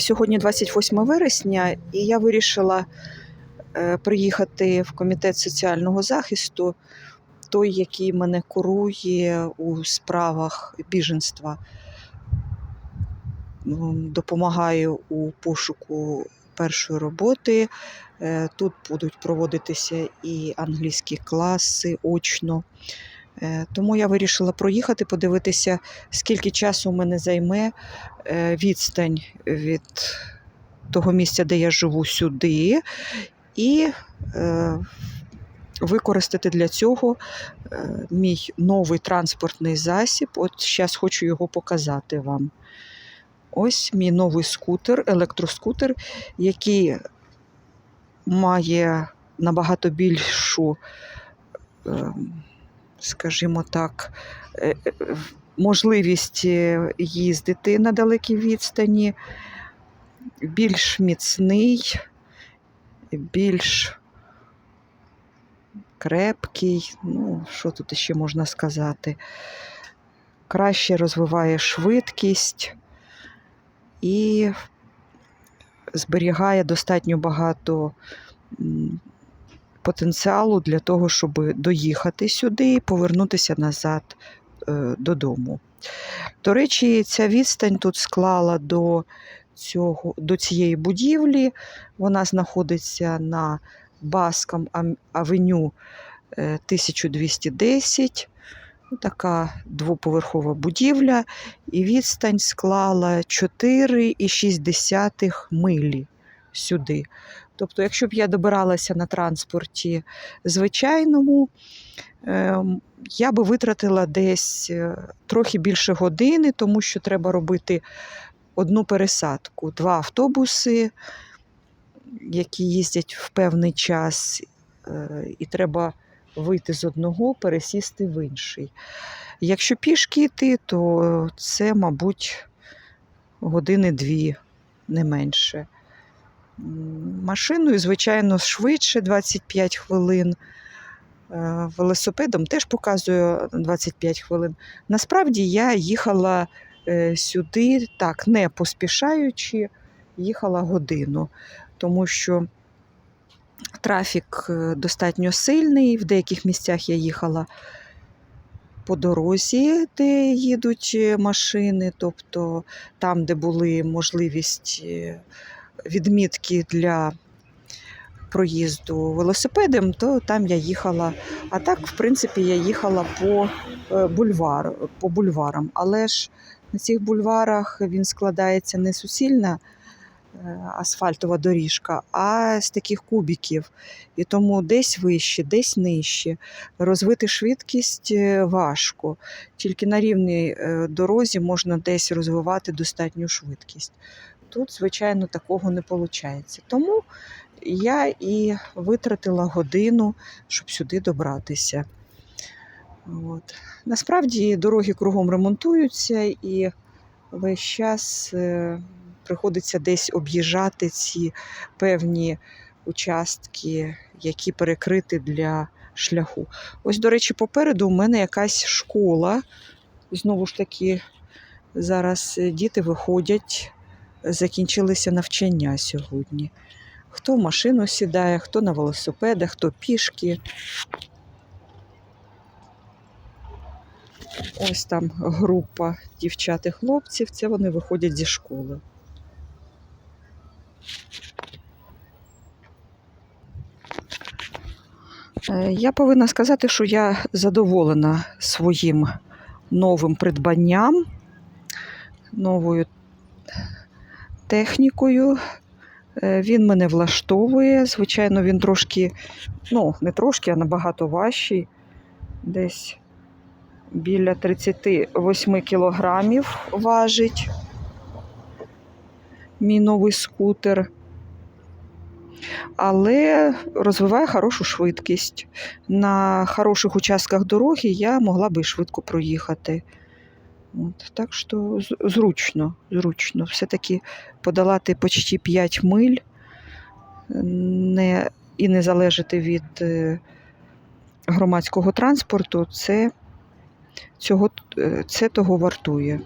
Сьогодні 28 вересня, і я вирішила е, приїхати в комітет соціального захисту, той, який мене курує у справах біженства. Допомагаю у пошуку першої роботи. Е, Тут будуть проводитися і англійські класи очно. Е, Тому я вирішила проїхати, подивитися, скільки часу у мене займе е, відстань від того місця, де я живу, сюди, і е, використати для цього мій новий транспортний засіб. От зараз хочу його показати вам. Ось мій новий скутер, електроскутер, який має набагато більшу, е, скажімо так, е, е, можливість е, їздити на далекій відстані, більш міцний, більш крепкий. Ну, що тут ще можна сказати? Краще розвиває швидкість і зберігає достатньо багато потенціалу для того, щоб доїхати сюди і повернутися назад е, додому. До речі, ця відстань тут склала до, цього, до цієї будівлі. Вона знаходиться на Баском авеню е, 1210. Ну, Така двоповерхова будівля, і відстань склала 4,6 милі сюди. Тобто, якщо б я добиралася на транспорті звичайному, ем, я би витратила десь е, трохи більше години, тому що треба робити одну пересадку, два автобуси, які їздять в певний час, е, і треба вийти з одного, пересісти в інший. Якщо пішки йти, то це, мабуть, години-дві, не менше. Машиною, звичайно, швидше 25 хвилин. Е, Велосипедом теж показую 25 хвилин. Насправді я їхала е, сюди так, не поспішаючи, їхала годину, тому що трафік е, достатньо сильний. В деяких місцях я їхала по дорозі, де їдуть машини, тобто там, де були можливість відмітки для проїзду велосипедом, то там я їхала. А так, в принципі, я їхала по, е, бульвар, по бульварам. Але ж на цих бульварах він складається не суцільна е, асфальтова доріжка, а з таких кубіків. І тому десь вище, десь нижче. Розвити швидкість е, важко. Тільки на рівній дорозі можна десь розвивати достатню швидкість. Тут, звичайно, такого не виходить. Тому я і витратила годину, щоб сюди добратися. От. Насправді дороги кругом ремонтуються і весь час е, приходиться десь об'їжджати ці певні участки, які перекриті для шляху. Ось, до речі, попереду у мене якась школа. Знову ж таки, зараз е, діти виходять, закінчилися навчання сьогодні. Хто в машину сідає, хто на велосипедах, хто пішки. Ось там група дівчат і хлопців, це вони виходять зі школи. Е, Я повинна сказати, що я задоволена своїм новим придбанням, новою технікою. Е, Він мене влаштовує. Звичайно, він трошки, ну, не трошки, а набагато важчий. Десь біля 38 кілограмів важить мій новий скутер. Але розвиває хорошу швидкість. На хороших участках дороги я могла би швидко проїхати. От, так що зручно, зручно. Все-таки подолати почти 5 миль не, і не залежати від е, громадського транспорту, це, цього, е, це того вартує.